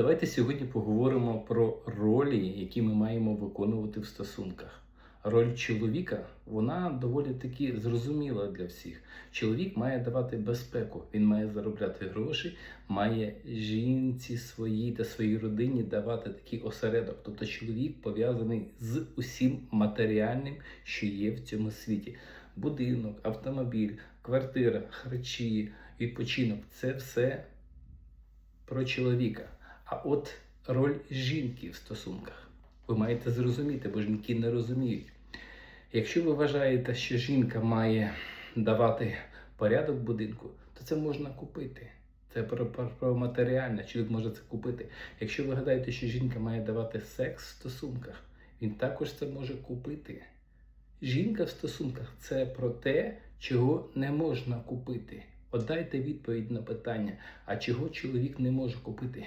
Давайте сьогодні поговоримо про ролі, які ми маємо виконувати в стосунках. Роль чоловіка вона доволі таки зрозуміла для всіх. Чоловік має давати безпеку, він має заробляти гроші, має жінці своїй та своїй родині давати такий осередок. Тобто чоловік пов'язаний з усім матеріальним, що є в цьому світі: будинок, автомобіль, квартира, харчі, відпочинок це все про чоловіка. А от роль жінки в стосунках. Ви маєте зрозуміти, бо жінки не розуміють. Якщо ви вважаєте, що жінка має давати порядок будинку, то це можна купити. Це про, про, про матеріальне, чоловік може це купити. Якщо ви гадаєте, що жінка має давати секс в стосунках, він також це може купити. Жінка в стосунках це про те, чого не можна купити. От дайте відповідь на питання, а чого чоловік не може купити?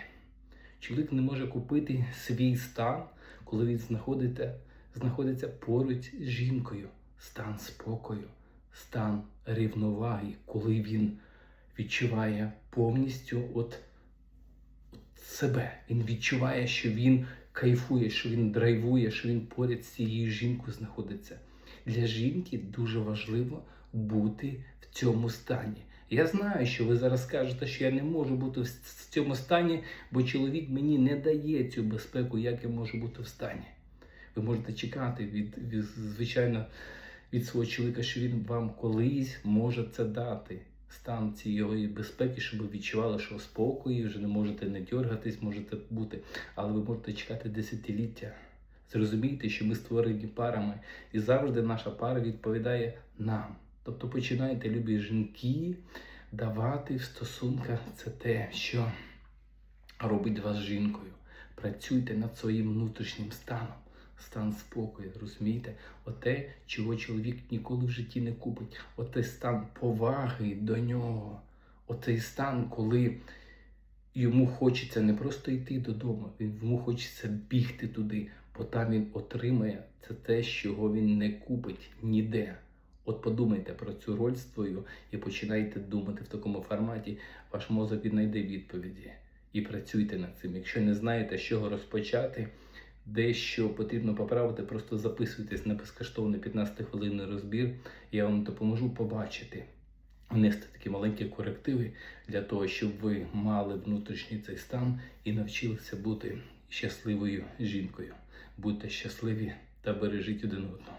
Чоловік не може купити свій стан, коли він знаходиться, знаходиться поруч з жінкою. Стан спокою, стан рівноваги, коли він відчуває повністю от, от себе. Він відчуває, що він кайфує, що він драйвує, що він поряд з цією жінкою знаходиться. Для жінки дуже важливо бути цьому стані. Я знаю, що ви зараз скажете, що я не можу бути в цьому стані, бо чоловік мені не дає цю безпеку, як я можу бути в стані. Ви можете чекати від, від звичайно від свого чоловіка, що він вам колись може це дати. Стан цієї безпеки, щоб ви відчували, що в вже не можете не дергатись, можете бути, але ви можете чекати десятиліття. Зрозумійте, що ми створені парами, і завжди наша пара відповідає нам. Тобто починайте, любі жінки, давати в стосунках це те, що робить вас жінкою. Працюйте над своїм внутрішнім станом, стан спокою, розумієте? Оте, чого чоловік ніколи в житті не купить. Оте стан поваги до нього. Отей стан, коли йому хочеться не просто йти додому, йому хочеться бігти туди, бо там він отримає це те, чого він не купить ніде. От подумайте про цю роль свою і починайте думати в такому форматі. Ваш мозок віднайде відповіді і працюйте над цим. Якщо не знаєте, з чого розпочати, дещо потрібно поправити, просто записуйтесь на безкоштовний 15-хвилинний розбір. Я вам допоможу побачити, внести такі маленькі корективи для того, щоб ви мали внутрішній цей стан і навчилися бути щасливою жінкою. Будьте щасливі та бережіть один одного.